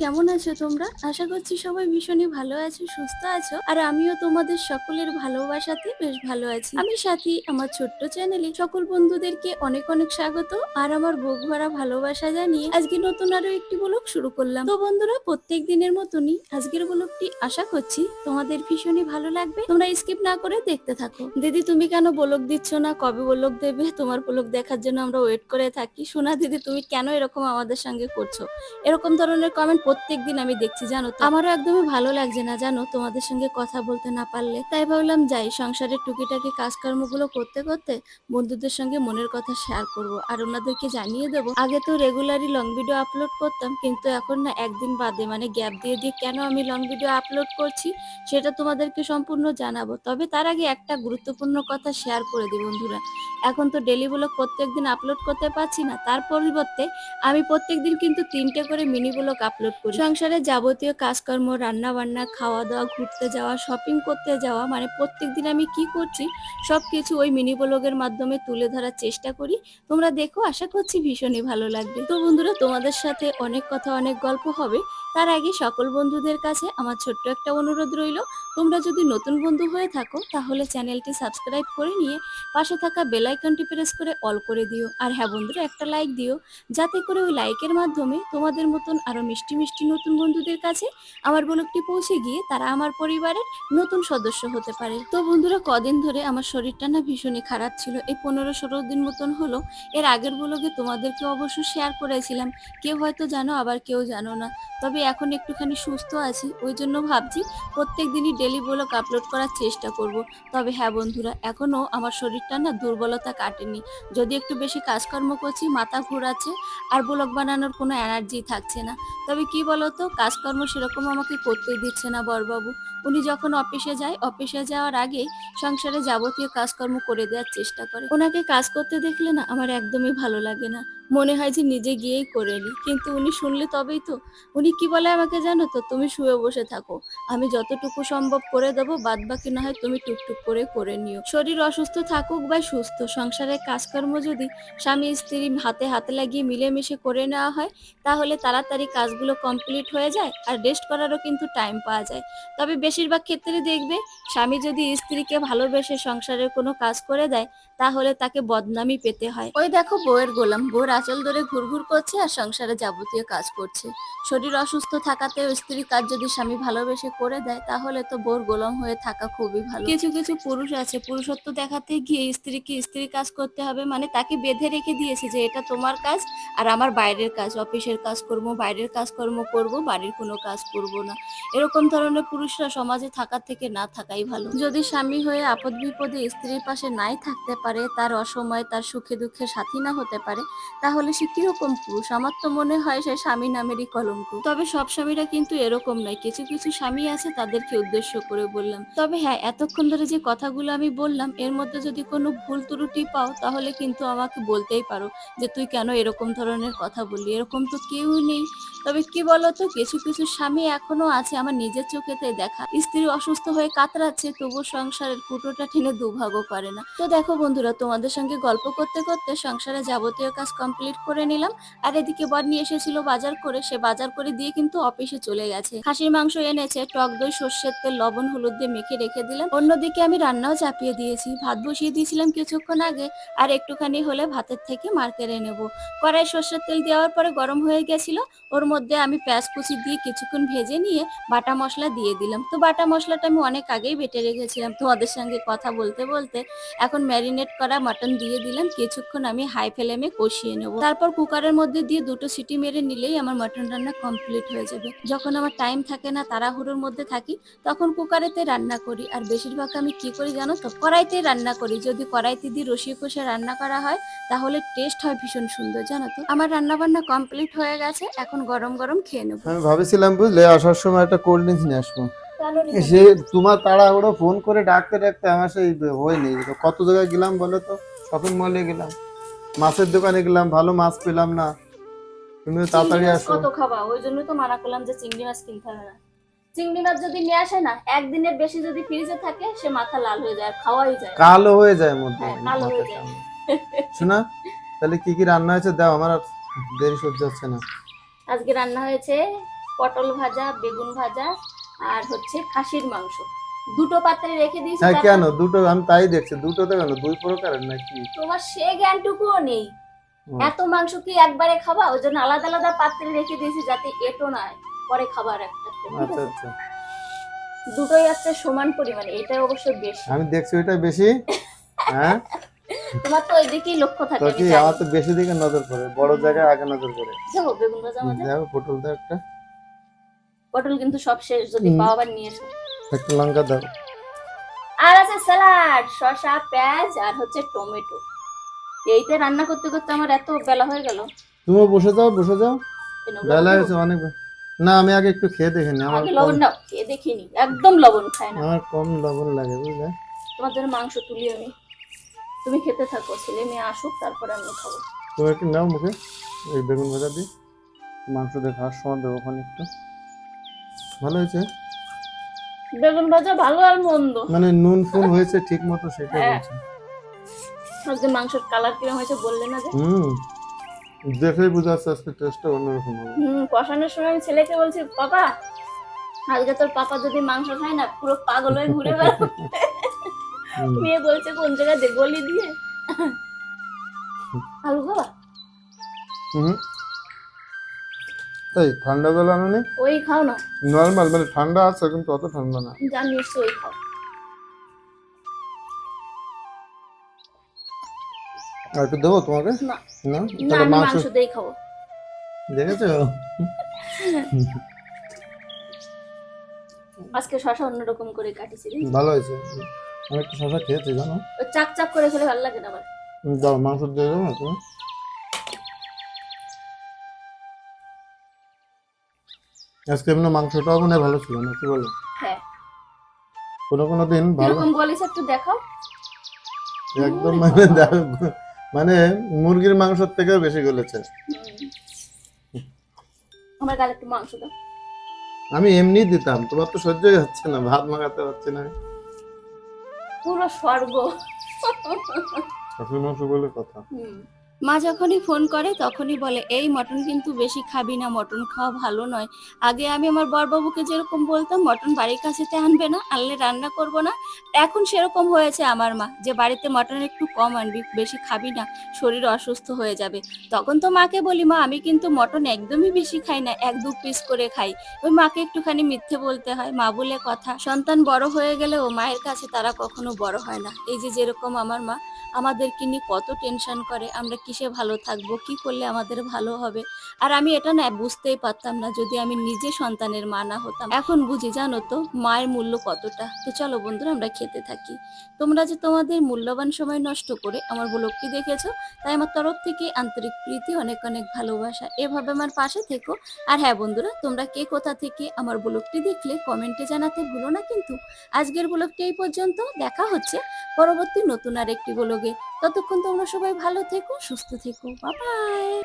কেমন আছো তোমরা? আশা করছি সবাই ভীষণই ভালো আছো, সুস্থ আছো। আর আমিও তোমাদের সকলের ভালোবাসাতে বেশ ভালো আছি। আমি সাথী, আমার ছোট্ট চ্যানেলে সকল বন্ধুদেরকে অনেক অনেক স্বাগত। আর আমার বুক ভরা ভালোবাসা জানিয়ে আজকে নতুন আরও একটি ব্লগ শুরু করলাম। তো বন্ধুরা, প্রত্যেক দিনের মতনই আজকের ব্লগটি আশা করছি তোমাদের ভীষণই ভালো লাগবে। তোমরা স্কিপ না করে দেখতে থাকো। দিদি, তুমি কেন ব্লগ দিচ্ছ না? কবে ব্লগ দেবে? তোমার ব্লগ দেখার জন্য আমরা ওয়েট করে থাকি। সোনা দিদি, তুমি কেন এরকম আমাদের সঙ্গে করছ? এরকম ধরনের কমেন্ট প্রত্যেক দিন আমি দেখছি, জানো তো? আমারও একদমই ভালো লাগছে না, জানো? তোমাদের সঙ্গে কথা বলতে না পারলে। তাই ভাবলাম যাই, সংসারের টুকিটাকি কাজকর্মগুলো করতে করতে বন্ধুদের সঙ্গে মনের কথা শেয়ার করব। আর ওনাদেরকে জানিয়ে দেবো, আগে তো রেগুলারই লং ভিডিও আপলোড করতাম, কিন্তু এখন না একদিন বাদে মানে গ্যাপ দিয়ে দিয়ে কেন আমি লং ভিডিও আপলোড করছি, সেটা তোমাদেরকে সম্পূর্ণ জানাব। তবে তার আগে একটা গুরুত্বপূর্ণ কথা শেয়ার করে দিই বন্ধুরা। এখন তো ডেলি ব্লগ প্রত্যেকদিন আপলোড করতে পারছি না, তার পরিবর্তে আমি প্রত্যেকদিন কিন্তু তিনটে করে মিনি ব্লগ আপলোড করি। সংসারে যাবতীয় কাজকর্ম রান্না বান্না খাওয়া দাওয়া ঘুরতে যাওয়া শপিং করতে যাওয়া মানে প্রত্যেকদিন আমি কি করছি সব কিছু ওই মিনি ব্লগের মাধ্যমে তুলে ধরার চেষ্টা করি। তোমরা দেখো, আশা করছি ভীষণই ভালো লাগবে। তো বন্ধুরা, তোমাদের সাথে অনেক কথা, অনেক গল্প হবে। তার আগে সকল বন্ধুদের কাছে আমার ছোট্ট একটা অনুরোধ রইল। তোমরা যদি নতুন বন্ধু হয়ে থাকো, তাহলে চ্যানেলটি সাবস্ক্রাইব করে নিয়ে পাশে থাকা বেল আইকনটি প্রেস করে অল করে দিও। আর হ্যাঁ বন্ধুরা, একটা লাইক দিও। যাতে করে ওই লাইকের মাধ্যমে তোমাদের মতন আরও মিষ্টি মিষ্টি নতুন বন্ধুদের কাছে আমার ব্লগটি পৌঁছে গিয়ে তারা আমার পরিবারের নতুন সদস্য হতে পারে। তো বন্ধুরা, কদিন ধরে আমার শরীরটা না ভীষণই খারাপ ছিল। এই পনেরো ষোলো দিন মতন হলো, এর আগের ব্লগে তোমাদেরকে অবশ্য শেয়ার করেছিলাম। কেউ হয়তো জানো, আবার কেউ জানো না। তবে এখন একটুখানি সুস্থ আছি, ওই জন্য ভাবছি প্রত্যেক দিনই ডেলি ব্লগ আপলোড করার চেষ্টা করব। তবে হ্যাঁ বন্ধুরা, এখনও আমার শরীরটা না দুর্বলতা কাটেনি। যদি একটু বেশি কাজকর্ম করছি, মাথা ঘোরাচ্ছে, আর ব্লগ বানানোর কোনো এনার্জি থাকছে না। তবে কি বলতো? কাজকর্ম সেরকম আমাকে করতে দিচ্ছে না বরবাবু। উনি যখন অফিসে যায়, অফিসে যাওয়ার আগে সংসারে যাবতীয় কাজকর্ম করে দেওয়ার চেষ্টা করে। ওনাকে কাজ করতে দেখলে না আমার একদমই ভালো লাগে না। মনে হয় যে নিজে গিয়েই করে নি। কিন্তু উনি শুনলে তবেই তো, উনি কি বলে আমাকে জানো তো? তুমি শুয়ে বসে থাকো। আমি যতটুকু সম্ভব করে দেবো বাদ বাকি না হয় তুমি টুকটুক করে করে নিও। শরীর অসুস্থ থাকুক বা সুস্থ, সংসারের কাজকর্ম যদি স্বামী, স্ত্রী হাতে হাতে লাগিয়ে মিলেমিশে করে নেওয়া হয়, তাহলে তাড়াতাড়ি কাজগুলো কমপ্লিট হয়ে যায় আর রেস্ট করারও কিন্তু টাইম পাওয়া যায়। তবে বেশিরভাগ ক্ষেত্রে দেখবে, স্বামী যদি স্ত্রীকে ভালোবেসে সংসারের কোনো কাজ করে দেয়, তাহলে তাকে বদনামি পেতে হয়। ওই দেখো বউয়ের গোলাম, বউর আঁচল ধরে ঘুরঘুর করছে আর সংসারে যাবতীয় কাজ করছে। শরীর অসুস্থ থাকাতেও স্ত্রীর কাজ যদি স্বামী ভালোবেসে করে দেয়, তাহলে তো বোর গোলাম হয়ে থাকা খুবই ভালো। কিছু কিছু পুরুষ আছে, পুরুষত্ব দেখাতে গিয়ে স্ত্রীকে স্ত্রী কাজ করতে হবে মানে তাকে বেঁধে রেখে দিয়েছে যে এটা তোমার কাজ আর আমার বাইরের কাজ, অফিসের কাজ করব, বাইরের কাজকর্ম করব, বাড়ির কোনো কাজ করব না। এরকম ধরনের পুরুষরা সমাজে থাকার থেকে না থাকাই ভালো। যদি স্বামী হয়ে আপদ বিপদে স্ত্রীর পাশে নাই থাকতে পারে, তার অসময়ে তার সুখে দুঃখে সাথী না হতে পারে তাহলে সে কীরকম পুরুষ? আমার তো মনে হয় সে স্বামী নামেরই কলঙ্ক। তবে সব স্বামীরা কিন্তু এরকম নয়। কিছু কিছু স্বামী আছে তাদেরকে উদ্দেশ্য করে বললাম। তবে হ্যাঁ এতক্ষণ ধরে যে কথাগুলো আমি বললাম, এর মধ্যে যদি কোনো ভুল ত্রুটি পাও, তাহলে কিন্তু আমাকে বলতেই পারো যে তুই কেন এরকম ধরনের কথা বললি। এরকম তো কেউ নেই। তবে কি বলতো, কিছু কিছু স্বামী এখনও আছে আমার নিজের চোখেতে দেখা। স্ত্রী অসুস্থ হয়ে কাতরাচ্ছে তবু সংসারের কুটোটা টেনে দুভাগও করে না। তো দেখো বন্ধুরা, তোমাদের সঙ্গে গল্প করতে করতে সংসারে যাবতীয় কাজ কমপ্লিট করে নিলাম। আর এদিকে বর নিয়ে এসেছিল বাজার করে। সে বাজার করে দিয়ে কিন্তু অফিসে চলে গেছে। খাসির মাংস এনেছে, টক দই, সর্ষের তেল, লবণ, হলুদ দিয়ে মেখে রেখে দিলাম। অন্যদিকে আমি রান্নাও চাপিয়ে দিয়েছি। ভাত বসিয়ে দিয়েছিলাম কিছুক্ষণ আগে। আর একটুখানি হলে ভাতের থেকে মার কেড়ে নেব। কড়াই সর্ষের তেল দেওয়ার পরে গরম হয়ে গেছিল। ওর মধ্যে আমি পেঁয়াজ কুচি দিয়ে কিছুক্ষণ ভেজে নিয়ে বাটা মশলা দিয়ে দিলাম। তো বাটা মশলাটা আমি অনেক আগেই বেটে রেখেছিলাম। তোমাদের সঙ্গে কথা বলতে বলতে এখন ম্যারিনেট করা মাটন দিয়ে দিলাম। কিছুক্ষণ আমি হাই ফ্লেমে কষিয়ে নেব। তারপর কুকারের মধ্যে দিয়ে দুটো সিটি মেরে নিলেই আমার মাটন রান্না কমপ্লিট হয়ে যাবে। যখন আমার টাইম থাকে না তাড়াহুড়োর মধ্যে থাকি তখন কুকারেতে রান্না করি। আর বেশিরভাগ আমি কি করি জানো তো? কড়াইতে রান্না করি। যদি কড়াইতে দিয়ে রসিয়ে কষে রান্না করা হয় তাহলে টেস্ট হয় ভীষণ সুন্দর জানো তো? আমার রান্না বান্না কমপ্লিট হয়ে গেছে। এখন গরম গরম খেয়ে নেব। আমি ভাবেছিলাম বুঝলে আসার সময় একটা কোল্ড ড্রিঙ্কস নিয়ে আসব। সে তোমার তাড়াহুড়ো ফোন করে ডাকতে ডাকতে আমার সেই হয়নি। কত জায়গায় গেলাম বলো তো? শপিং মলে গেলাম। মাছের দোকানে গেলাম ভালো মাছ পেলাম না। তুমি তাড়াতাড়ি আসো। কত খাবা? ওই জন্য তো মানা করলাম যে চিংড়ি মাছ কিনতে হবে না। চিংড়ি মাছ যদি নিয়ে আসে না একদিনের বেশি যদি ফ্রিজে থাকে সে মাথা লাল হয়ে যায় খাওয়াই যায় কালো হয়ে যায় মধ্যে। হ্যাঁ, কালো হয়ে যায়। শোনা তাহলে কি কি রান্না হয়েছে দাও আমার আর দেরি সহ্য হচ্ছে না। আজকে রান্না হয়েছে পটল ভাজা বেগুন ভাজা আর হচ্ছে খাসির মাংস। দুটো পাত্রে রেখে দিয়েছি হ্যাঁ কেন? দুটো আমি তাই দেখছি। দুটোতে কেন? দুই প্রকারের নাকি? তোমার সে জ্ঞানটুকুও নেই। এত মাংস কি একবারে খাবা? ওই জন্য আলাদা আলাদা পাত্রে রেখে দিয়েছি যাতে এটো না পরে খাবার একটা আচ্ছা আচ্ছা। দুটোই আছে সমান পরিমাণে এটা অবশ্য বেশি। আমি দেখছি ওইটা বেশি। হ্যাঁ? তোমার তো ওই দিকেই লক্ষ্য থাকে তো কি আমার তো বেশি দিকে নজর পড়ে। বড় জায়গায় আগে নজর পড়ে। যাব বেগুন ভাজা দেখো পটল দাও একটা। পটল কিন্তু সব শেষ যদি হুম। পাও আবার নিয়ে এসো। একটা লঙ্কা দাও। আর আছে স্যালাড শসা পেঁয়াজ আর হচ্ছে টমেটো। এইতে রান্না করতে করতে আমার এত বেলা হয়ে গেল। তুমি বসে যাও বসে যাও। বেলা হয়েছে অনেক না আমি আগে একটু খেয়ে দেখে নি আমার লবণ নাও খেয়ে দেখিনি একদম লবণ খায় না। আমার কম লবণ লাগে বুঝলে? তোমার জন্য মাংস তুলি আমি। তুমি খেতে থাকো ছেলে মেয়ে আসুক তারপরে আমি খাব। তুমি একটু নাও মুখে এই বেগুন ভাজা দিই মাংস দিয়ে খাওয়ার সময় দেবো ওখানে একটু। ভালো হয়েছে? বেগুন ভাজা ভালো আর মন্দ। মানে নুন ফুন হয়েছে ঠিক মতো সেটাই হ্যাঁ। বলছে আজকে মাংসের কালার কিরম হয়েছে বললে না যে। হুম। দেখেই বোঝা যাচ্ছে আজকে টেস্টটা অন্যরকম হবে। হুম কষানোর সময় আমি ছেলেকে বলছি পাপা আজকে তোর পাপা যদি মাংস খায় না পুরো পাগল হয়ে ঘুরে বেড়াবে। মেয়ে বলছে কোন জায়গায় দে গলি দিয়ে। আলু বাবা। হুম। এই ঠান্ডা জল আনো নি ওই খাও না। নর্মাল মানে ঠান্ডা আছে কিন্তু অত ঠান্ডা না। জানি ওই খাও। আর একটু দেবো তোমাকে? না। না? তাহলে মাংস দিয়ে খাব। দেখেছ? আজকে শশা অন্যরকম করে কাটিছি ভালো হয়েছে। আমি একটু শশা খেয়েছি জানো? চাক চাক করে খেলে ভালো লাগে না তুমি দাও মাংস দিয়ে দেবো না তুমি আজকে এমনি মাংসটাও মনে ভালো ছিল না কি বলো? হ্যাঁ। কোনো কোনো দিন ভালো কীরকম বলিস একটু দেখাও। একদম মানে মানে মুরগির মাংসের থেকেও বেশি গলেছে। আমার গালে একটু মাংস দাও। আমি এমনি দিতাম তোমার তো সহ্যই হচ্ছে না ভাত মাখাতে পারছি না। পুরো স্বর্গ। শাশুড়ি মাংস বলে কথা। হুম। মা যখনই ফোন করে তখনই বলে, এই মটন কিন্তু বেশি খাবি না, মটন খাওয়া ভালো নয়। আগে আমি আমার বরবাবুকে যেরকম বলতাম, মটন বাড়ির কাছেতে আনবে না, আনলে রান্না করব না। এখন সেরকম হয়েছে আমার মা, যে বাড়িতে মটন একটু কম আনবি, বেশি খাবি না, শরীর অসুস্থ হয়ে যাবে। তখন তো মাকে বলি, মা, আমি কিন্তু মটন একদমই বেশি খাই না, এক দু পিস করে খাই। ওই মাকে একটুখানি মিথ্যে বলতে হয়, মা বলে কথা, সন্তান বড় হয়ে গেলেও মায়ের কাছে তারা কখনো বড় হয় না। এই যে যেরকম আমার মা, আমাদেরকে নিয়ে কত টেনশন করে, আমরা কিসে ভালো থাকব, কি করলে আমাদের ভালো হবে? আর আমি এটা না বুঝতেই পারতাম না যদি আমি নিজে সন্তানের মা না হতাম। এখন বুঝি জানো তো মায়ের মূল্য কতটা? তো চলো বন্ধুরা আমরা খেতে থাকি। তোমরা যে তোমাদের মূল্যবান সময় নষ্ট করে আমার ব্লগটি দেখেছ, তাই আমার তরফ থেকে আন্তরিক প্রীতি, অনেক অনেক ভালোবাসা। এভাবে আমার পাশে থেকো। আর হ্যাঁ বন্ধুরা, তোমরা কে কোথা থেকে আমার ব্লগটি দেখলে কমেন্টে জানাতে ভুলো না কিন্তু। আজকের ব্লগটি এই পর্যন্ত। দেখা হচ্ছে পরবর্তী নতুন আর একটি ততক্ষণ তোমরা সবাই ভালো থেকো সুস্থ থেকো। বাবাই